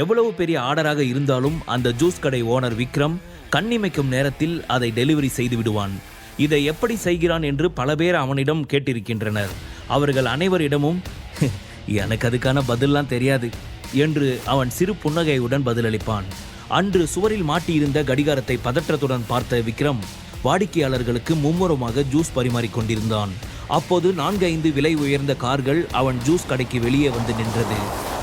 எவ்வளவு பெரிய ஆர்டராக இருந்தாலும் அந்த ஜூஸ் கடை ஓனர் விக்ரம் கண்ணிமைக்கும் நேரத்தில் அதை டெலிவரி செய்து விடுவான். இதை எப்படி செய்கிறான் என்று பல பேர் அவனிடம் கேட்டிருக்கின்றனர். அவர்கள் அனைவரிடமும் எனக்கு அதுக்கான பதில்லாம் தெரியாது என்று அவன் சிறு புன்னகையுடன் பதிலளிப்பான். அன்று சுவரில் மாட்டியிருந்த கடிகாரத்தை பதற்றத்துடன் பார்த்த விக்ரம் வாடிக்கையாளர்களுக்கு மும்முரமாக ஜூஸ் பரிமாறிக் கொண்டிருந்தான். அப்போது நான்கு ஐந்து விலை உயர்ந்த கார்கள் அவன் ஜூஸ் கடைக்கு வெளியே வந்து நின்றது.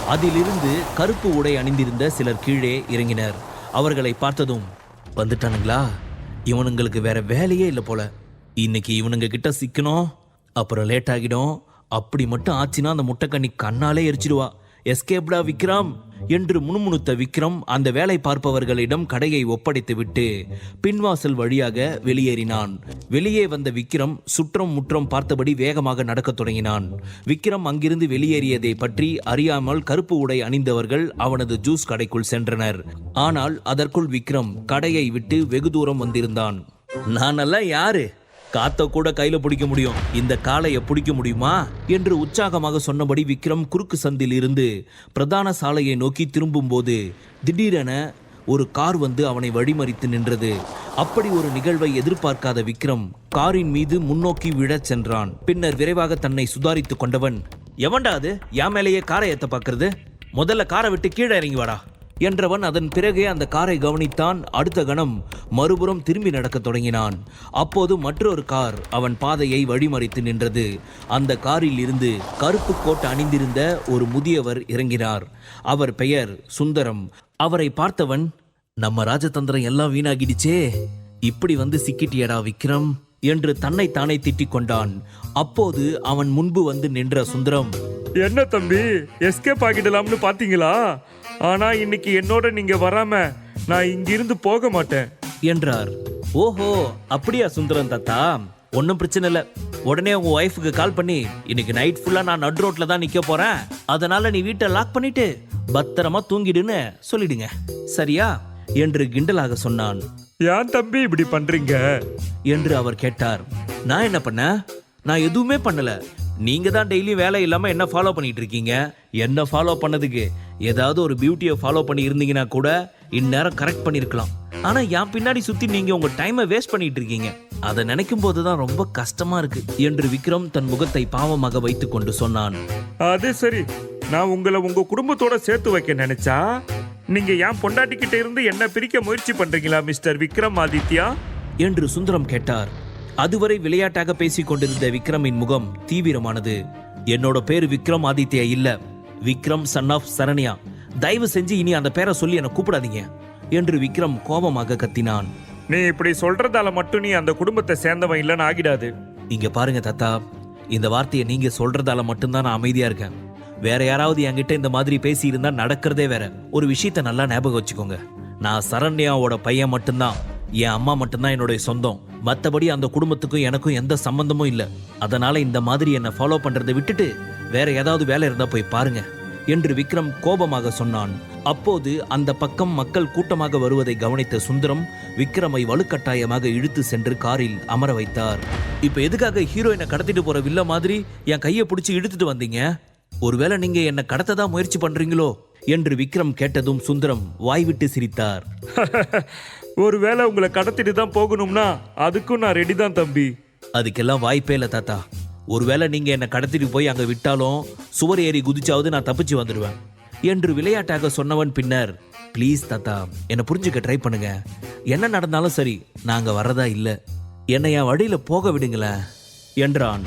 அதிலிருந்து கருப்பு உடை அணிந்திருந்த சிலர் கீழே இறங்கினர். அவர்களை பார்த்ததும் வந்துட்டானுங்களா? இவனுங்களுக்கு வேற வேலையே இல்லை போல. இன்னைக்கு இவனுங்க கிட்ட சிக்கணும் அப்புறம் லேட் ஆகிடும். அப்படி மட்டும் ஆச்சுன்னா அந்த முட்டைக்கண்ணி கண்ணாலே எரிச்சிடுவா. எஸ்கேப்டா விக்ரம் என்று முணுமுணுத்த விக்ரம் அந்த வேலை பார்ப்பவர்களிடம் கடையை ஒப்படைத்துவிட்டு பின்வாசல் வழியாக வெளியேறினான். வெளியே வந்த விக்ரம் சுற்றம் முற்றம் பார்த்தபடி வேகமாக நடக்கத் தொடங்கினான். விக்ரம் அங்கிருந்து வெளியேறியதை பற்றி அறியாமல் கருப்பு உடை அணிந்தவர்கள் அவனது ஜூஸ் கடைக்குள் சென்றனர். ஆனால் அதற்குள் விக்ரம் கடையை விட்டு வெகு தூரம் வந்திருந்தான். நானெல்லாம் யாரு? காத்த கூட கையில பிடிக்க முடியும். இந்த காளைய பிடிக்க முடியுமா? என்று உற்சாகமாக சொன்னபடி விக்ரம் குறுக்கு சந்தில் இருந்து பிரதான சாலையை நோக்கி திரும்பும்போது திடீரென ஒரு கார் வந்து அவனை வழிமறித்து நின்றது. அப்படி ஒரு நிகழ்வை எதிர்பார்க்காத விக்ரம் காரின் மீது முன்னோக்கி விழச் சென்றான். பின்னர் விரைவாக தன்னை சுதாரித்துக் கொண்டவன் எவன்டா அது? என் மேலேயே காரை ஏத்த பார்க்கறது முதல்ல காரை விட்டு கீழே இறங்கி வாடா. என்றவன் அதன் பிறகே அந்த காரை கவனித்தான். அடுத்த கணம் மறுபுறம் திரும்பி நடக்கத் தொடங்கினான். அப்போது மற்றொரு கார் அவன் பாதையை வழிமறித்து நின்றது. அந்த காரில் இருந்து கருப்பு கோட் அணிந்திருந்த ஒரு முதியவர் இறங்கினார். அவர் பெயர் சுந்தரம். அவரை பார்த்தவன் நம்ம ராஜதந்திரம் எல்லாம் வீணாகிடுச்சே. இப்படி வந்து சிக்கிட்டியடா விக்ரம். என்று தன்னைத்தானே திட்டிக் கொண்டான். அப்போது அவன் முன்பு வந்து நின்ற சுந்தரம் என்ன தம்பி எஸ்கேப் ஆகிடலாம்னு பாத்தீங்களா ஆனா இன்னைக்கு என்னோட நீங்க வராம நான் இங்கிருந்து போக மாட்டேன். என்றார். ஓஹோ அப்படியா சுந்தரம் தாத்தா? ஒன்றும் பிரச்சனை இல்லை. உடனே உங்க ஒய்ஃபுக்கு கால் பண்ணி இன்னைக்கு நைட் ஃபுல்லா நான் நட் ரோட்ல தான் நிக்க போறேன். அதனால நீ வீட்டை லாக் பண்ணிட்டு பத்திரமா தூங்கிடுன்னு சொல்லிடுங்க. சரியா? என்று கிண்டலாக சொன்னான். ஏன் தம்பி இப்படி பண்றீங்க? என்று அவர் கேட்டார். நான் என்ன பண்ண? நான் எதுவுமே பண்ணல. நீங்க தான் டெய்லி வேலை இல்லாம என்ன ஃபாலோ பண்ணிட்டு இருக்கீங்க? என்ன ஃபாலோ பண்ணதுக்கு? ஏதாவது ஒரு பியூட்டியை ஃபாலோ பண்ணி இருந்தீங்கன்னா கூட இந்நேரம் கரெக்ட் பண்ணிருக்கலாம். ஆனா என் பின்னாடி சுத்தி நீங்க உங்க டைமை வேஸ்ட் பண்ணிட்டு இருக்கீங்க. அதை நினைக்கும் போதுதான் ரொம்ப கஷ்டமா இருக்கு என்று விக்ரம் தன் முகத்தை பாவமாக வைத்துக் கொண்டு சொன்னான். அது சரி. நான் உங்களை உங்க குடும்பத்தோட சேர்த்து வைக்க நினைச்சா? நீங்க என் பொண்டாட்டிக்கிட்ட இருந்து என்ன பிரிக்க முயற்சி பண்றீங்களா மிஸ்டர் விக்ரம் ஆதித்யா என்று சுந்தரம் கேட்டார். அதுவரை விளையாட்டாக பேசிக் கொண்டிருந்த விக்ரமின் முகம் தீவிரமானது. என்னோட பேரு விக்ரம் ஆதித்யா இல்ல. Vikram son of Saranya. தயவு செஞ்சு இனி அந்த பேரை சொல்லி என்னை கூப்பிடாதீங்க என்று விக்ரம் கோபமாக கத்தினான். நீ இப்படி சொல்றதால மட்டும் நீ அந்த குடும்பத்தை சேர்ந்தவன் இல்லைன்னு ஆகிடாது. இங்க பாருங்க தாத்தா இந்த வார்த்தையை நீங்க சொல்றதால மட்டும்தான் நான் அமைதியா இருக்கேன். வேற யாராவது என்கிட்ட இந்த மாதிரி பேசியிருந்தா நடக்கிறதே வேற. ஒரு விஷயத்த நல்லா ஞாபகம் வச்சுக்கோங்க. நான் சரண்யாவோட பையன் மட்டும்தான். என் அம்மா மட்டும்தான் என்னுடைய சொந்தம். மற்றபடி அந்த குடும்பத்துக்கும் எனக்கும் எந்த சம்பந்தமும் இல்லை. அதனால இந்த மாதிரி என்னை ஃபாலோ பண்றதை விட்டுட்டு வேற ஏதாவது வேலை இருந்தா போய் பாருங்க. என்று விக்ரம் கோபமாக சொன்னான். அப்போது அந்த பக்கம் மக்கள் கூட்டமாக வருவதை கவனித்த சுந்தரம் விக்ரமை வலுக்கட்டாயமாக இழுத்து சென்று காரில் அமர வைத்தார். இப்ப எதுக்காக ஹீரோயினை கடத்திட்டு போற வில்ல மாதிரி என் கையை பிடிச்சி இழுத்துட்டு வந்தீங்க? ஒருவேளை நீங்க என்ன கடத்ததா முயற்சி பண்றீங்களோ? என்று விக்ரம் கேட்டதும் சுந்தரம் வாய்விட்டு சிரித்தார். ஒருவேளை உங்களை கடத்திட்டு தான் போகணும்னா அதுக்கும் நான் ரெடி தான் தம்பி. அதுக்கெல்லாம் வாய்ப்பே இல்லை தாத்தா. ஒருவேளை நீங்க என்னை கடத்திட்டு போய் அங்க விட்டாலும் சுவர் ஏறி குதிச்சாவது நான் தப்பிச்சு வந்துடுவேன் என்று விளையாட்டாக சொன்னவன் பின்னர் ப்ளீஸ் தாத்தா என்னை புரிஞ்சுக்க ட்ரை பண்ணுங்க. என்ன நடந்தாலும் சரி நாங்க வர்றதா இல்லை. என்னை என் வழியில போக விடுங்களேன் என்றான்.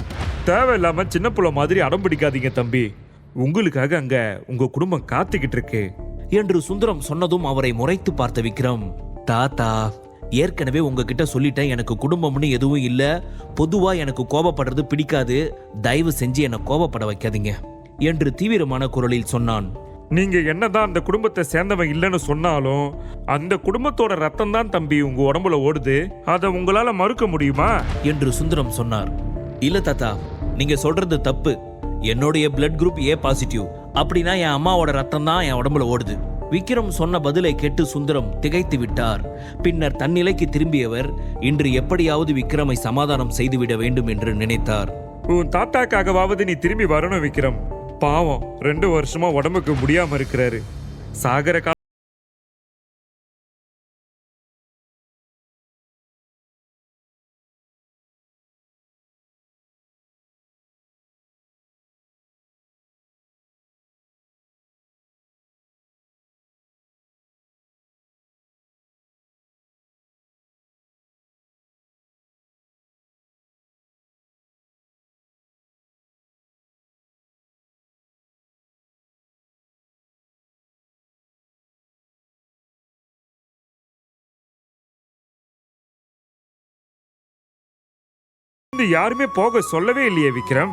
தேவையில்லாம சின்ன புள்ள மாதிரி அடம் பிடிக்காதீங்க தம்பி. உங்களுக்காக அங்க உங்க குடும்பம் காத்துக்கிட்டு இருக்கு. என்று சுந்தரம் சொன்னதும் அவரை முறைத்து பார்த்த விக்ரம் தாத்தா ஏற்கனவே உங்ககிட்ட சொல்லிட்டேன் எனக்கு குடும்பம்னு எதுவும் இல்ல. பொதுவா எனக்கு கோபப்படுறது பிடிக்காது. தயவு செஞ்சு என்னை கோபப்பட வைக்காதீங்க என்று தீவிரமான குரலில் சொன்னான். நீங்க என்னதான் அந்த குடும்பத்தை சேர்ந்தவன் இல்லைன்னு சொன்னாலும் அந்த குடும்பத்தோட ரத்தம் தான் தம்பி உங்க உடம்புல ஓடுது. அதை உங்களால மறுக்க முடியுமா? என்று சுந்தரம் சொன்னார். இல்ல தாத்தா நீங்க சொல்றது தப்பு. என்னுடைய பிளட் குரூப் ஏ பாசிட்டிவ் அப்படின்னா என் அம்மாவோட ரத்தம் தான் என் உடம்புல ஓடுது. விக்ரம் சொன்ன பதிலை கேட்டு சுந்தரம் திகைத்து விட்டார். பின்னர் தன்னிலைக்கு திரும்பியவர் இன்று எப்படியாவது விக்ரமை சமாதானம் செய்துவிட வேண்டும் என்று நினைத்தார். உன் தாத்தாக்காகவாவது நீ திரும்பி வரணும் விக்ரம். பாவம் ரெண்டு வருஷமா உடம்புக்கு முடியாம இருக்கிறாரு. சாகர கால இருந்து யாருமே போக சொல்லவே இல்லையே விக்ரம்.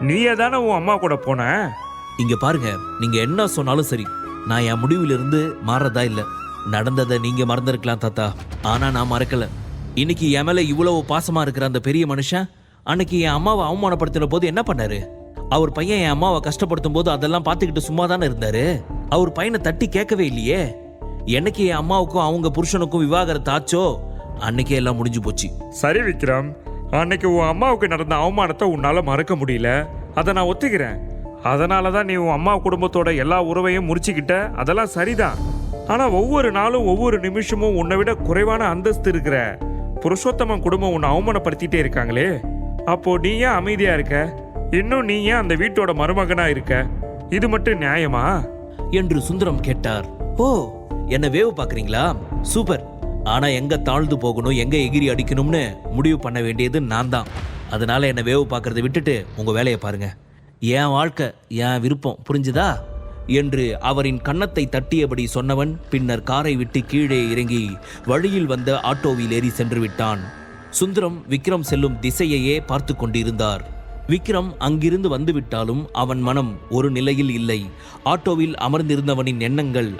நீயே தானே உன் அம்மா கூட போன? இங்க பாருங்க நீங்க என்ன சொன்னாலும் சரி. நான் என் முடிவிலிருந்து மாறதா இல்ல. நடந்ததை நீங்க மறந்திருக்கலாம் தாத்தா. ஆனா நான் மறக்கல. இன்னைக்கு என் மேல இவ்வளவு பாசமா இருக்கிற அந்த பெரிய மனுஷன் அன்னைக்கு என் அம்மாவை அவமானப்படுத்தின போது என்ன பண்ணாரு? அவர் பையன் என் அம்மாவை கஷ்டப்படுத்தும் போது அதெல்லாம் பார்த்துக்கிட்டு சும்மா தானே இருந்தாரு? அவர் பையனை தட்டி கேட்கவே இல்லையே? என்னைக்கு என் அம்மாவுக்கும் அவங்க புருஷனுக்கும் விவாகரத்து ஆச்சோ? அன்னைக்கே எல்லாம் முடிஞ்சு போச்சு. சரி விக்ரம். அன்னைக்கு உன் அம்மாவுக்கு நடந்த அவமானத்தை உன்னால் மறக்க முடியல. அதை நான் ஒத்துக்கிறேன். அதனால தான் நீ உன் அம்மா குடும்பத்தோட எல்லா உறவையும் முறிச்சுக்கிட்ட. அதெல்லாம் சரிதான். ஆனால் ஒவ்வொரு நாளும் ஒவ்வொரு நிமிஷமும் உன்னை விட குறைவான அந்தஸ்து இருக்கிற புருஷோத்தமன் குடும்பம் உன்னை அவமானப்படுத்திட்டே இருக்காங்களே. அப்போ நீ ஏன் அமைதியாக இருக்க? இன்னும் நீ ஏன் அந்த வீட்டோட மருமகனா இருக்க? இது மட்டும் நியாயமா? என்று சுந்தரம் கேட்டார். ஓ என்ன வேவு பார்க்குறீங்களா? சூப்பர். ஆனா எங்க தாழ்ந்து போகணும் எங்க எகிரி அடிக்கணும்னு முடிவு பண்ண வேண்டியது நான் தான் அதனால என்னை வேவு பார்க்கறத விட்டுட்டு உங்க வேலையை பாருங்க. என் வாழ்க்கை என் விருப்பம் புரிஞ்சுதா? என்று அவரின் கன்னத்தை தட்டியபடி சொன்னவன் பின்னர் காரை விட்டு கீழே இறங்கி வழியில் வந்த ஆட்டோவில் ஏறி சென்று விட்டான். சுந்தரம் விக்ரம் செல்லும் திசையையே பார்த்து கொண்டிருந்தார். விக்ரம் அங்கிருந்து வந்துவிட்டாலும் அவன் மனம் ஒரு நிலையில் இல்லை. ஆட்டோவில் அமர்ந்திருந்தவனின் எண்ணங்கள்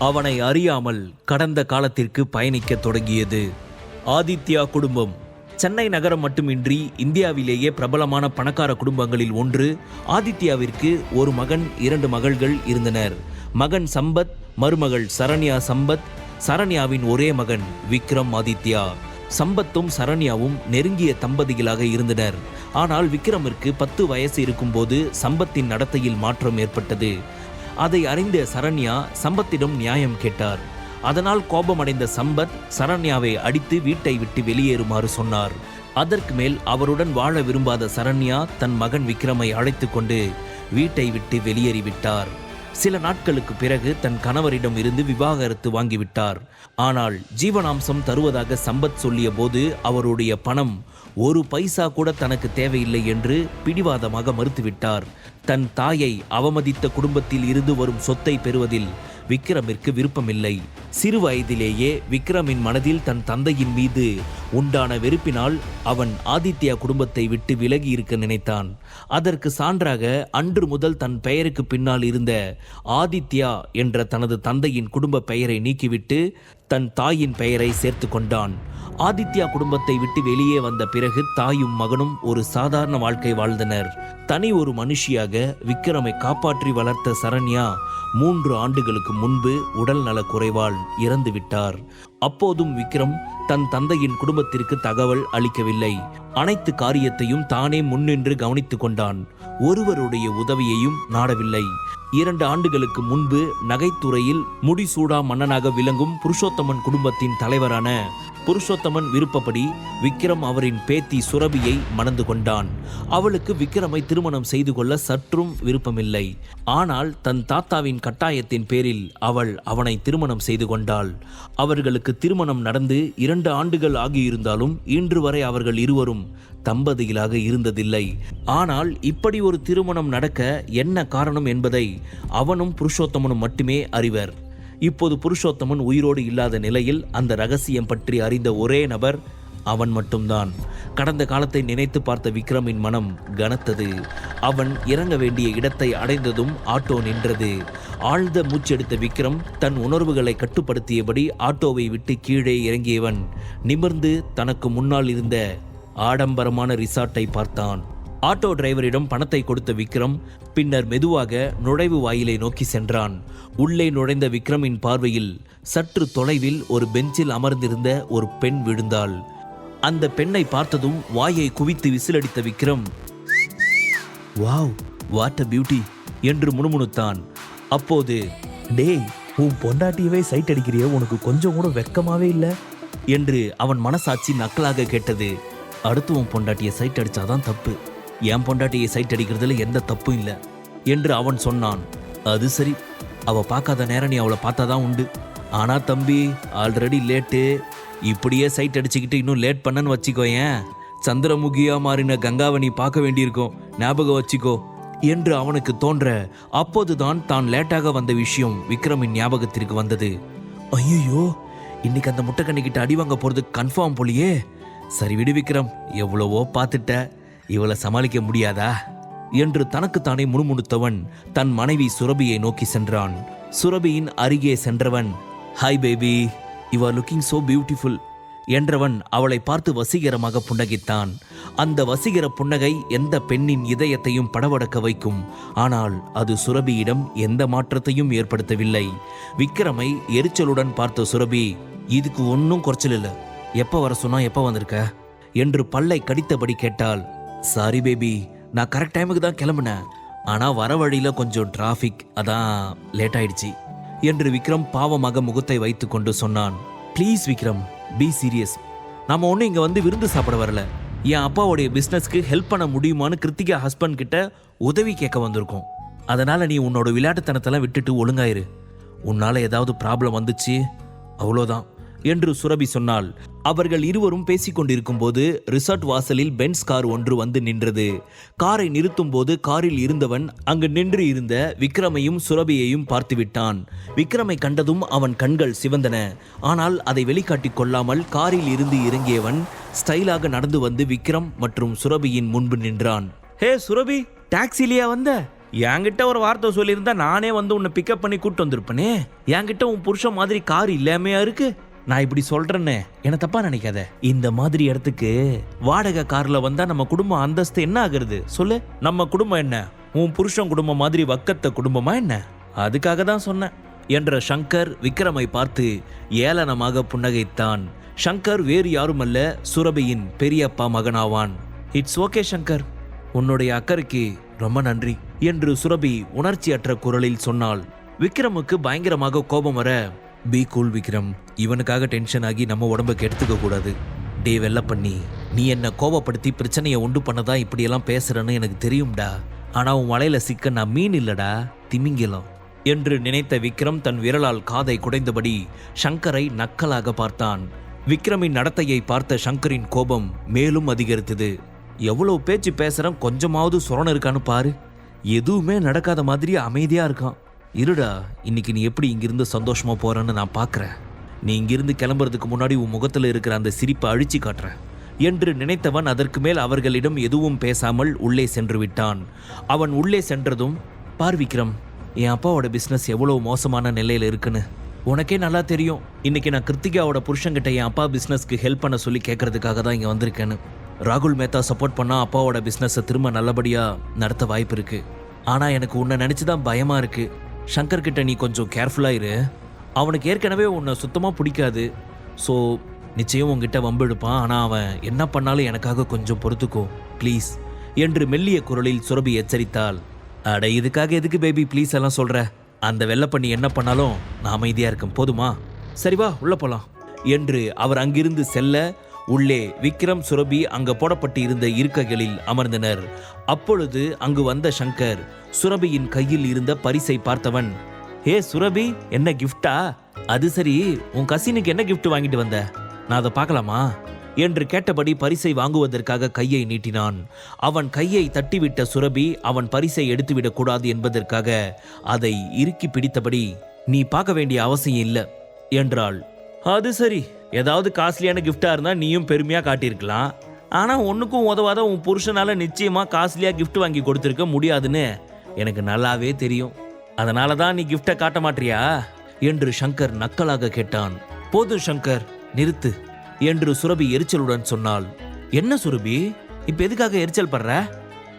அவனை அறியாமல் கடந்த காலத்திற்கு பயணிக்கத் தொடங்கியது. ஆதித்யா குடும்பம். சென்னை நகரம் மட்டுமின்றி இந்தியாவிலேயே பிரபலமான பணக்கார குடும்பங்களில் ஒன்று ஆதித்யாவிற்கு ஒரு மகன் இரண்டு மகள்கள் இருந்தனர். மகன் சம்பத் மருமகள் சரண்யா சம்பத் சரண்யாவின் ஒரே மகன் விக்ரம் ஆதித்யா. சம்பத்தும் சரண்யாவும் நெருங்கிய தம்பதிகளாக இருந்தனர். ஆனால் விக்ரமிற்கு பத்து வயசு இருக்கும்போது சம்பத்தின் நடத்தையில் மாற்றம் ஏற்பட்டது. அதை அறிந்த சரண்யா சம்பத்திடம் நியாயம் கேட்டார். அதனால் கோபமடைந்த சம்பத் சரண்யாவை அடித்து வீட்டை விட்டு வெளியேறுமாறு சொன்னார். அதற்கு மேல் அவருடன் வாழ விரும்பாத சரண்யா தன் மகன் விக்ரமை அழைத்துக்கொண்டு வீட்டை விட்டு வெளியேறிவிட்டார். சில நாட்களுக்கு பிறகு தன் கணவரிடம் இருந்து விவாகரத்து வாங்கிவிட்டார். ஆனால் ஜீவனாம்சம் தருவதாக சம்பத் சொல்லிய போது அவருடைய பணம் ஒரு பைசா கூட தனக்கு தேவையில்லை என்று பிடிவாதமாக மறுத்துவிட்டார். தன் தாயை அவமதித்த குடும்பத்தில் இருந்து வரும் சொத்தை பெறுவதில் விக்ரமிற்கு விருப்பமில்லை. சிறு வயதிலேயே விக்ரமின் மனதில் தன் தந்தையின் மீது உண்டான வெறுப்பினால் அவன் ஆதித்யா குடும்பத்தை விட்டு விலகி இருக்க நினைத்தான். அதற்கு சான்றாக அன்று முதல் தன் பெயருக்கு பின்னால் இருந்த ஆதித்யா என்ற தனது தந்தையின் குடும்ப பெயரை நீக்கிவிட்டு தன் தாயின் பெயரை சேர்த்து கொண்டான். ஆதித்யா குடும்பத்தை விட்டு வெளியே வந்த பிறகு தாயும் மகனும் ஒரு சாதாரண வாழ்க்கை வாழ்ந்தனர். தனி ஒரு மனுஷியாக விக்ரமை காப்பாற்றி வளர்த்த சரண்யா மூன்று ஆண்டுகளுக்கு முன்பு உடல் நல குறைவால் இறந்து விட்டார். அப்போதும் விக்ரம் தன் தந்தையின் குடும்பத்திற்கு தகவல் அளிக்கவில்லை. அனைத்து காரியத்தையும் தானே முன்னின்று கவனித்துக் கொண்டான். ஒருவருடைய உதவியையும் நாடவில்லை. இரண்டு ஆண்டுகளுக்கு முன்பு நகைத்துறையில் முடிசூடா மன்னனாக விளங்கும் புருஷோத்தமன் குடும்பத்தின் தலைவரான புருஷோத்தமன் விருப்பப்படி விக்ரம் அவரின் பேத்தி சுரபியை மணந்து கொண்டான். அவளுக்கு விக்ரமை திருமணம் செய்து கொள்ள சற்றும் விருப்பமில்லை. ஆனால் தன் தாத்தாவின் கட்டாயத்தின் பேரில் அவள் அவனை திருமணம் செய்து கொண்டாள். அவர்களுக்கு திருமணம் நடந்து இரண்டு ஆண்டுகள் ஆகியிருந்தாலும் இன்று வரை அவர்கள் இருவரும் தம்பதியிலாக இருந்ததில்லை. ஆனால் இப்படி ஒரு திருமணம் நடக்க என்ன காரணம் என்பதை அவனும் புருஷோத்தமனும் மட்டுமே அறிவர். இப்போது புருஷோத்தமன் உயிரோடு இல்லாத நிலையில் அந்த ரகசியம் பற்றி அறிந்த ஒரே நபர் அவன் மட்டும்தான். கடந்த காலத்தை நினைத்து பார்த்த விக்ரமின் மனம் கனத்தது. அவன் இறங்க வேண்டிய இடத்தை அடைந்ததும் ஆட்டோ நின்றது. ஆழ்ந்த மூச்செடுத்த விக்ரம் தன் உணர்வுகளை கட்டுப்படுத்தியபடி ஆட்டோவை விட்டு கீழே இறங்கியவன். நிமிர்ந்து தனக்கு முன்னால் இருந்த ஆடம்பரமான ரிசார்ட்டை பார்த்தான். ஆட்டோ டிரைவரிடம் பணத்தை கொடுத்த விக்ரம் பின்னர் மெதுவாக நுழைவு வாயிலை நோக்கி சென்றான். உள்ளே நுழைந்த விக்ரமின் பார்வையில் சற்று தொலைவில் ஒரு பெஞ்சில் அமர்ந்திருந்த ஒரு பெண் விழுந்தாள். அந்த பெண்ணை பார்த்ததும் வாயை குவித்து விசிலடித்த Vikram wow what a beauty என்று முணுமுணுத்தான். அப்போது டேய் உன் பொண்டாட்டியவே சைட் அடிக்கிறிய உனக்கு கொஞ்சம் கூட வெக்கமாவே இல்லை? என்று அவன் மனசாட்சி நக்கலாக கேட்டது. அடுத்து உன் பொண்டாட்டியை சைட் அடிச்சாதான் தப்பு. என் பொண்டாட்டியை சைட் அடிக்கிறதுல எந்த தப்பும் இல்லை என்று அவன் சொன்னான். அது சரி. அவ பார்க்காத நேரம் நீ அவளை பார்த்தாதான் உண்டு. ஆனா தம்பி ஆல்ரெடி லேட்டு இப்படியே சைட் அடிச்சுக்கிட்டு இன்னும் லேட் பண்ணன்னு வச்சுக்கோ ஏன் சந்திரமுகியா மாறின கங்காவை நீ பார்க்க வேண்டியிருக்கும். ஞாபகம் வச்சுக்கோ என்று அவனுக்கு தோன்ற அப்போதுதான் தான் லேட்டாக வந்த விஷயம் விக்ரமின் ஞாபகத்திற்கு வந்தது. ஐயோ இன்னைக்கு அந்த முட்டைக்கண்ணிக்கிட்ட அடி வாங்க போறது கன்ஃபார்ம் போலியே. சரி விடு விக்ரம் எவ்வளவோ பார்த்துட்ட. இவளை சமாளிக்க முடியாதா? என்று தனக்குத்தானே முணுமுணுத்தவன் தன் மனைவி சுரபியை நோக்கி சென்றான். சுரபியின் அருகே சென்றவன் hi baby you are looking so beautiful என்றவன் அவளை பார்த்து வசீகரமாக புன்னகித்தான். அந்த வசீகர புன்னகை எந்த பெண்ணின் இதயத்தையும் படவடக்க வைக்கும். ஆனால் அது சுரபியிடம் எந்த மாற்றத்தையும் ஏற்படுத்தவில்லை. விக்ரமை எரிச்சலுடன் பார்த்த சுரபி இதுக்கு ஒன்றும் குறைச்சல் இல்லை. எப்போ வர சொன்னா எப்போ வந்திருக்க? என்று பல்லை கடித்தபடி கேட்டாள். சாரி பேபி நான் கரெக்ட் டைமுக்கு தான் கிளம்புனேன். ஆனால் வர வழியில் கொஞ்சம் டிராஃபிக் அதான் லேட் ஆயிடுச்சு. என்று விக்ரம் பாவமாக முகத்தை வைத்துக்கொண்டு சொன்னான். ப்ளீஸ் விக்ரம் பி சீரியஸ் நம்ம ஒன்றும் இங்கே வந்து விருந்து சாப்பிட வரல. என் அப்பாவுடைய பிஸ்னஸ்க்கு ஹெல்ப் பண்ண முடியுமான்னு கிருத்திகா ஹஸ்பண்ட் கிட்ட உதவி கேட்க வந்திருக்கோம். அதனால் நீ உன்னோட விளையாட்டுத்தனத்தெல்லாம் விட்டுட்டு ஒழுங்காயிரு. உன்னால் ஏதாவது ப்ராப்ளம் வந்துச்சு? அவ்வளோதான் என்று சுரபி சொன்னாள் அவர்கள் இருவரும் பேசிக் கொண்டிருக்கும் போது ரிசார்ட் வாசலில் பென்ஸ் கார் ஒன்று வந்து நின்றது. காரை நிறுத்தும் போது காரில் இருந்தவன் அங்கு நின்று இருந்த விக்ரமையும் சுரபியையும் பார்த்துவிட்டான். விக்ரமை கண்டதும் அவன் கண்கள் சிவந்தன. ஆனால் அதை வெளிக்காட்டிக் கொள்ளாமல் காரில் இருந்து இறங்கியவன் ஸ்டைலாக நடந்து வந்து விக்ரம் மற்றும் சுரபியின் முன்பு நின்றான். ஹே சுரபி டாக்ஸிலியா வந்த? என்கிட்ட ஒரு வார்த்தை சொல்லியிருந்தா நானே வந்து உன்னை பிக்கப் பண்ணி கூட்டு வந்திருப்பனே. என்கிட்ட உன் புருஷன் மாதிரி கார் இல்லாமையா இருக்கு? நான் இப்படி சொல்றேன்னு என்ன தப்பா நினைக்காத. இந்த மாதிரி இடத்துக்கு வாடகை கார்ல வந்தா நம்ம குடும்பம் அந்தஸ்து என்ன ஆகுறது? சொல்லு. நம்ம குடும்பம் என்ன? உன் புருஷன் குடும்பம் மாதிரி வக்கத்த குடும்பமா என்ன? அதுக்காக தான் சொன்னேன். என்ற சங்கர் விக்ரமை பார்த்து ஏளனமாக புன்னகைத்தான். சங்கர் வேறு யாருமல்ல சுரபியின் பெரியப்பா மகனாவான். It's okay Shankar. உன்னுடைய அக்கறைக்கு ரொம்ப நன்றி என்று சுரபி உணர்ச்சியற்ற குரலில் சொன்னாள். விக்ரமுக்கு பயங்கரமாக கோபம் வர பி கூல் விக்ரம் இவனுக்காக டென்ஷன் ஆகி நம்ம உடம்ப கெடுத்துக்க கூடாது. டே வெள்ள பண்ணி நீ என்னை கோபப்படுத்தி பிரச்சனையை உண்டு பண்ணதான் இப்படியெல்லாம் பேசுறேன்னு எனக்கு தெரியும்டா. ஆனா உன் வலையில சிக்க நான் மீன் இல்லடா திமிங்கிலம். என்று நினைத்த விக்ரம் தன் விரலால் காதை குடைந்தபடி சங்கரை நக்கலாக பார்த்தான். விக்ரமின் நடத்தையை பார்த்த சங்கரின் கோபம் மேலும் அதிகரித்தது. எவ்வளவு பேச்சு பேசுறேன் கொஞ்சமாவது சுரணம் இருக்கான்னு பாரு. எதுவுமே நடக்காத மாதிரி அமைதியா இருக்கான். இருடா இன்னைக்கு நீ எப்படி இங்கிருந்து சந்தோஷமா போறன்னு நான் பார்க்குறேன் நீ இங்கிருந்து கிளம்புறதுக்கு முன்னாடி உன் முகத்தில் இருக்கிற அந்த சிரிப்பை அழிச்சு காட்டுறேன். என்று நினைத்தவன் அதற்கு மேல் அவர்களிடம் எதுவும் பேசாமல் உள்ளே சென்று விட்டான். அவன் உள்ளே சென்றதும் பார் விக்ரம் என் அப்பாவோட பிஸ்னஸ் எவ்வளவு மோசமான நிலையில் இருக்குன்னு. உனக்கே நல்லா தெரியும். இன்னைக்கு நான் கிருத்திகாவோட புருஷன்கிட்ட என் அப்பா பிஸ்னஸ்க்கு ஹெல்ப் பண்ண சொல்லி கேட்கறதுக்காக தான் இங்கே வந்திருக்கேன்னு. ராகுல் மேத்தா சப்போர்ட் பண்ணால் அப்பாவோட பிஸ்னஸை திரும்ப நல்லபடியாக நடத்த வாய்ப்பு இருக்கு. ஆனால் எனக்கு உன்னை நினச்சி தான் பயமாக இருக்குது சங்கர் கிட்ட நீ கொஞ்சம் கேர்ஃபுல்லாக இரு. அவனுக்கு ஏற்கனவே உன்னை சுத்தமாக பிடிக்காது. ஸோ நிச்சயம் உங்ககிட்ட வம்பு எடுப்பான். அவன் என்ன பண்ணாலும் எனக்காக கொஞ்சம் பொறுத்துக்கோ. ப்ளீஸ் என்று மெல்லிய குரலில் சுரபி எச்சரித்தாள். அட இதுக்காக எதுக்கு பேபி ப்ளீஸ் எல்லாம் சொல்கிற அந்த வெள்ளப்பண்ணி என்ன பண்ணாலும் நான் அமைதியாக இருக்கேன் போதுமா? சரி வா உள்ளே போகலாம் என்று அவர் அங்கிருந்து செல்ல உள்ளே விக்ரம் சுரபி அங்கு போடப்பட்டு இருந்த இருக்கைகளில் அமர்ந்தனர். அப்பொழுது அங்கு வந்த சங்கர் சுரபியின் கையில் இருந்த பரிசை பார்த்தவன் ஏ சுரபி என்ன கிஃப்டா அது சரி உன் கசினுக்கு என்ன கிஃப்ட் வாங்கிட்டு வந்த? நான் அதை பார்க்கலாமா? என்று கேட்டபடி பரிசை வாங்குவதற்காக கையை நீட்டினான். அவன் கையை தட்டிவிட்ட சுரபி அவன் பரிசை எடுத்துவிடக் கூடாது என்பதற்காக அதை இறுக்கி பிடித்தபடி நீ பார்க்க வேண்டிய அவசியம் இல்லை என்றாள். அது சரி ஏதாவது காஸ்ட்லியான கிஃப்டாக இருந்தால் நீயும் பெருமையாக காட்டியிருக்கலாம். ஆனால் ஒன்றுக்கும் உதவாத உன் புருஷனால் நிச்சயமாக காஸ்ட்லியாக கிஃப்ட் வாங்கி கொடுத்துருக்க முடியாதுன்னு எனக்கு நல்லாவே தெரியும். அதனால தான் நீ கிஃப்டை காட்ட மாட்டியா? என்று சங்கர் நக்கலாக கேட்டான். போது சங்கர் நிறுத்து என்று சுரபி எரிச்சலுடன் சொன்னாள். என்ன சுரபி? இப்போ எதுக்காக எரிச்சல் படுற?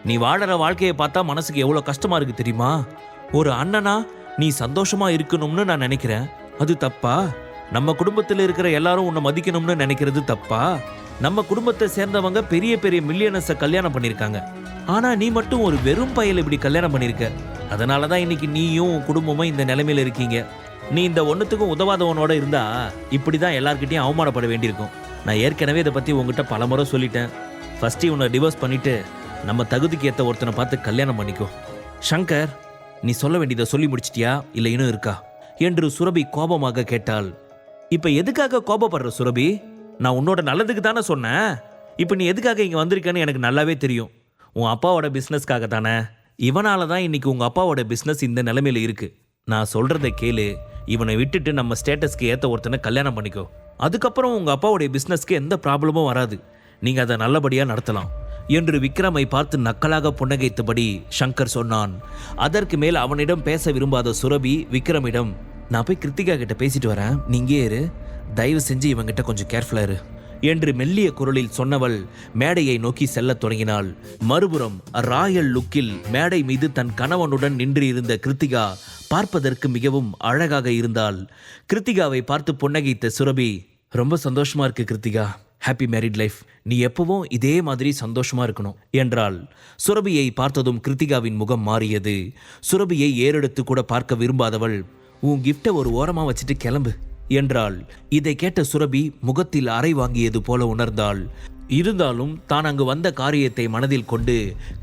நீ வாழற வாழ்க்கையை பார்த்தா மனசுக்கு எவ்வளோ கஷ்டமா இருக்கு தெரியுமா? ஒரு அண்ணனா நீ சந்தோஷமா இருக்கணும்னு நான் நினைக்கிறேன். அது தப்பா? நம்ம குடும்பத்தில் இருக்கிற எல்லாரும் உன்னை மதிக்கணும்னு நினைக்கிறது தப்பா? நம்ம குடும்பத்தை சேர்ந்தவங்க பெரிய பெரிய மில்லியனஸை கல்யாணம் பண்ணியிருக்காங்க. ஆனால் நீ மட்டும் ஒரு வெறும் பயல் இப்படி கல்யாணம் பண்ணியிருக்க. அதனால தான் இன்னைக்கு நீயும் குடும்பமும் இந்த நிலைமையில இருக்கீங்க. நீ இந்த ஒன்றுத்துக்கும் உதவாதவனோட இருந்தா இப்படி தான் எல்லார்கிட்டையும் அவமானப்பட வேண்டியிருக்கும். நான் ஏற்கனவே இதை பற்றி உங்ககிட்ட பலமுறை சொல்லிட்டேன். ஃபஸ்ட்டு உன்னை டிவோர்ஸ் பண்ணிவிட்டு நம்ம தகுதிக்கு ஏற்ற ஒருத்தனை பார்த்து கல்யாணம் பண்ணிக்கோ. ஷங்கர் நீ சொல்ல வேண்டியதை சொல்லி முடிச்சிட்டியா? இல்லை இன்னும் இருக்கா? என்று சுரபி கோபமாக கேட்டாள். இப்போ எதுக்காக கோபப்படுற சுரபி? நான் உன்னோட நல்லதுக்கு தானே சொன்னேன். இப்போ நீ எதுக்காக இங்கே வந்திருக்கேன்னு எனக்கு நல்லாவே தெரியும். உன் அப்பாவோட பிஸ்னஸ்க்காக தானே. இவனால தான் இன்னைக்கு உங்கள் அப்பாவோட பிஸ்னஸ் இந்த நிலைமையில இருக்கு. நான் சொல்கிறத கேளு. இவனை விட்டுட்டு நம்ம ஸ்டேட்டஸ்க்கு ஏற்ற ஒருத்தனை கல்யாணம் பண்ணிக்கோ. அதுக்கப்புறம் உங்கள் அப்பாவுடைய பிஸ்னஸ்க்கு எந்த ப்ராப்ளமும் வராது. நீங்கள் அதை நல்லபடியாக நடத்தலாம். என்று விக்ரமை பார்த்து நக்கலாக புன்னகைத்தபடி ஷங்கர் சொன்னான். அதற்கு மேல் அவனிடம் பேச விரும்பாத சுரபி விக்ரமிடம் நான் போய் கிருத்திகா கிட்ட பேசிட்டு வரேன். நீங்கே இரு தயவு செஞ்சு இவங்கிட்ட கொஞ்சம் கேர்ஃபுல்லாக இரு. என்று மெல்லிய குரலில் சொன்னவள் மேடையை நோக்கி செல்லத் தொடங்கினாள். மறுபுறம் ராயல் லுக்கில் மேடை மீது தன் கணவனுடன் நின்று இருந்த கிருத்திகா பார்ப்பதற்கு மிகவும் அழகாக இருந்தாள். கிருத்திகாவை பார்த்து புன்னகைத்த சுரபி ரொம்ப சந்தோஷமா இருக்கு கிருத்திகா. ஹாப்பி மேரிட் லைஃப் நீ எப்பவும் இதே மாதிரி சந்தோஷமா இருக்கணும் என்றாள். சுரபியை பார்த்ததும் கிருத்திகாவின் முகம் மாறியது. சுரபியை ஏறெடுத்து கூட பார்க்க விரும்பாதவள் உன் கிஃப்டை ஒரு ஓரமாக வச்சுட்டு கிளம்பு என்றாள். இதை கேட்ட சுரபி முகத்தில் அறை வாங்கியது போல உணர்ந்தாள். இருந்தாலும் தான் அங்கு வந்த காரியத்தை மனதில் கொண்டு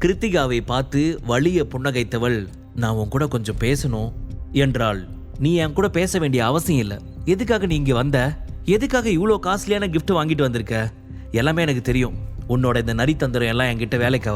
கிருத்திகாவை பார்த்து வலிய புன்னகைத்தவள் நான் உன் கூட கொஞ்சம் பேசணும் என்றாள். நீ என் கூட பேச வேண்டிய அவசியம் இல்லை. எதுக்காக நீ இங்கே வந்த? எதுக்காக இவ்வளோ காஸ்ட்லியான கிஃப்ட் வாங்கிட்டு வந்திருக்க? எல்லாமே எனக்கு தெரியும். உன்னோட இந்த நரித்தந்திரம் எல்லாம் என்கிட்ட வேலைக்கு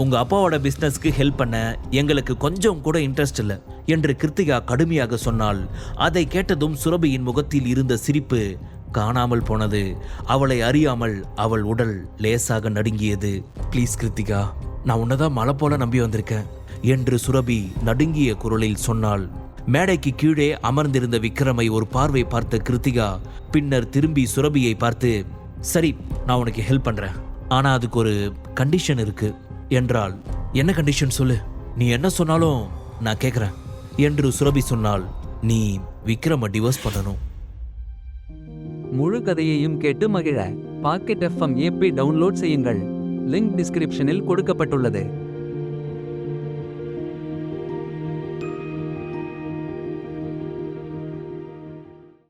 உங்கள் உங்க அப்பாவோட பிசினஸ்க்கு ஹெல்ப் பண்ண எங்களுக்கு கொஞ்சம் கூட இன்ட்ரெஸ்ட் இல்லை என்று கிருத்திகா கடுமையாக சொன்னாள். அதை கேட்டதும் சுரபியின் முகத்தில் இருந்த சிரிப்பு காணாமல் போனது. அவளை அறியாமல் அவள் உடல் லேசாக நடுங்கியது. ப்ளீஸ் கிருத்திகா நான் உன்னதான் மலை போல நம்பி வந்திருக்கேன் என்று சுரபி நடுங்கிய குரலில் சொன்னாள். மேடைக்கு கீழே அமர்ந்திருந்த விக்ரமை ஒரு பார்வை பார்த்த கிருத்திகா பின்னர் திரும்பி சுரபியை பார்த்து சரி நான் உனக்கு ஹெல்ப் பண்றேன். ஆனா அதுக்கு ஒரு கண்டிஷன் இருக்கு. என்றாள். என்ன கண்டிஷன் சொல்லு? நீ என்ன சொன்னாலும் நான் கேட்குறேன் என்று சுரபி சொன்னால் நீ விக்ரம டிவோர்ஸ் பண்ணணும். முழு கதையையும் கேட்டு மகிழ. பாக்கெட் எஃப்எம் ஏபி டவுன்லோட் செய்யுங்கள். லிங்க் டிஸ்கிரிப்ஷனில் கொடுக்கப்பட்டுள்ளது.